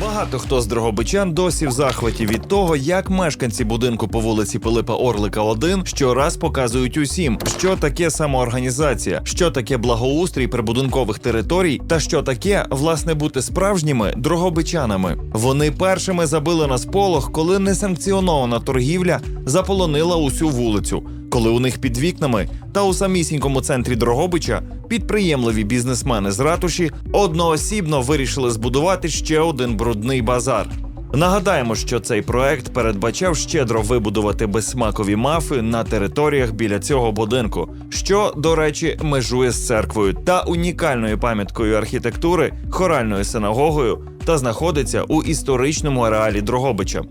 Багато хто з дрогобичан досі в захваті від того, як мешканці будинку по вулиці Пилипа Орлика 1 щораз показують усім, що таке самоорганізація, що таке благоустрій прибудинкових територій, та що таке власне бути справжніми дрогобичанами. Вони першими забили на сполох, коли несанкціонована торгівля заполонила усю вулицю. Коли у них під вікнами та у самісінькому центрі Дрогобича підприємливі бізнесмени з ратуші одноосібно вирішили збудувати ще один брудний базар. Нагадаємо, що цей проект передбачав щедро вибудувати безсмакові мафи на територіях біля цього будинку, що, до речі, межує з церквою та унікальною пам'яткою архітектури, хоральною синагогою та знаходиться у історичному ареалі Дрогобича.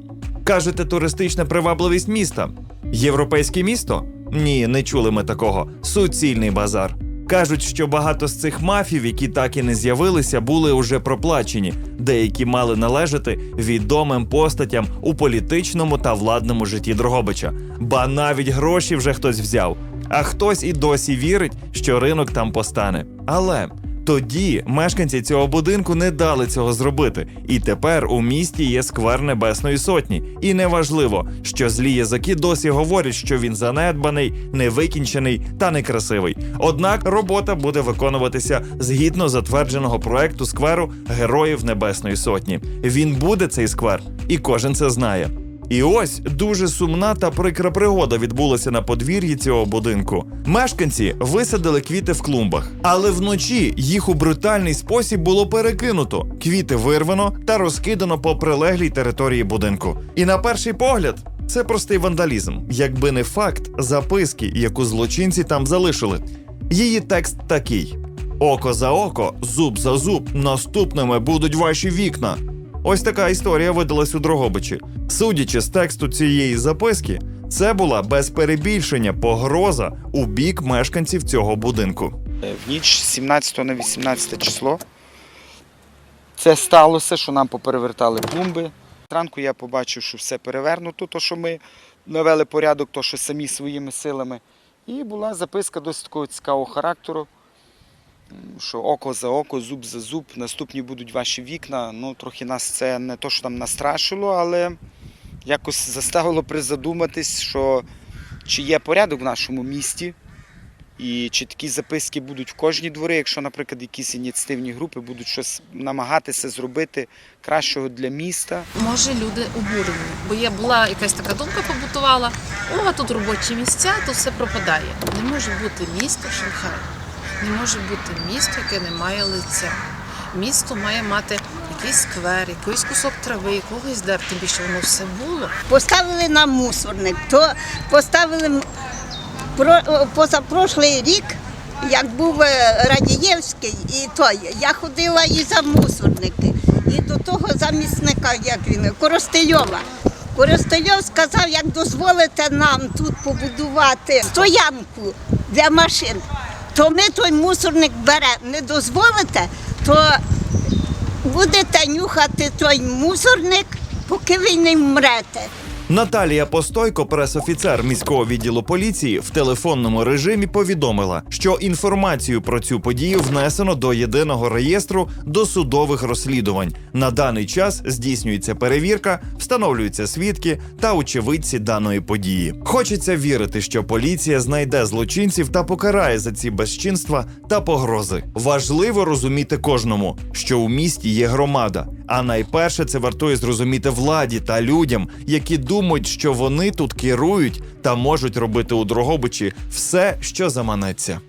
Кажете, туристична привабливість міста? Європейське місто? Ні, не чули ми такого. Суцільний базар. Кажуть, що багато з цих мафів, які так і не з'явилися, були уже проплачені. Деякі мали належати відомим постатям у політичному та владному житті Дрогобича. Ба навіть гроші вже хтось взяв. А хтось і досі вірить, що ринок там постане. Але тоді мешканці цього будинку не дали цього зробити, і тепер у місті є сквер Небесної Сотні. І неважливо, що злі язики досі говорять, що він занедбаний, невикінчений та некрасивий. Однак робота буде виконуватися згідно затвердженого проекту скверу Героїв Небесної Сотні. Він буде цей сквер, і кожен це знає. І ось дуже сумна та прикра пригода відбулася на подвір'ї цього будинку. Мешканці висадили квіти в клумбах, але вночі їх у брутальний спосіб було перекинуто. Квіти вирвано та розкидано по прилеглій території будинку. І на перший погляд. Це простий вандалізм, якби не факт записки, яку злочинці там залишили. Її текст такий: око за око, зуб за зуб, наступними будуть ваші вікна. Ось така історія видалась у Дрогобичі. Судячи з тексту цієї записки, це була без перебільшення погроза у бік мешканців цього будинку. Е, В ніч 17 на 18 число це сталося, що нам поперевертали клумби. Зранку я побачив, що все перевернуто, то що ми навели порядок, то що самі своїми силами. І була записка досить такого цікавого характеру, що око за око, зуб за зуб, наступні будуть ваші вікна. Ну, трохи нас це не то, що там настрашило, але якось заставило призадуматись, що чи є порядок в нашому місті. І чи такі записки будуть в кожній дворі, якщо, наприклад, якісь ініціативні групи будуть щось намагатися зробити кращого для міста. Може, люди обурені, бо є була якась така думка побутувала. О, тут робочі місця, тут все пропадає. Не може бути місто Шанхай, не може бути місто, яке не має лиця. Місто має мати якийсь сквер, якийсь кусок трави, якогось дер, тим більше воно все було. Поставили нам мусорник, то поставили позапрошлий рік, як був е, Радієвський, і той, я ходила і за мусорники, і до того замісника, як він, Коростельова. Коростельов сказав, як дозволите нам тут побудувати стоянку для машин, то ми той мусорник беремо. Не дозволите, то будете нюхати той мусорник, поки ви не вмрете. Наталія Постойко, пресофіцер міського відділу поліції, в телефонному режимі повідомила, що інформацію про цю подію внесено до єдиного реєстру досудових розслідувань. На даний час здійснюється перевірка, встановлюються свідки та очевидці даної події. Хочеться вірити, що поліція знайде злочинців та покарає за ці безчинства та погрози. Важливо розуміти кожному, що у місті є громада. А найперше це вартує зрозуміти владі та людям, які думають, що вони тут керують та можуть робити у Дрогобичі все, що заманеться.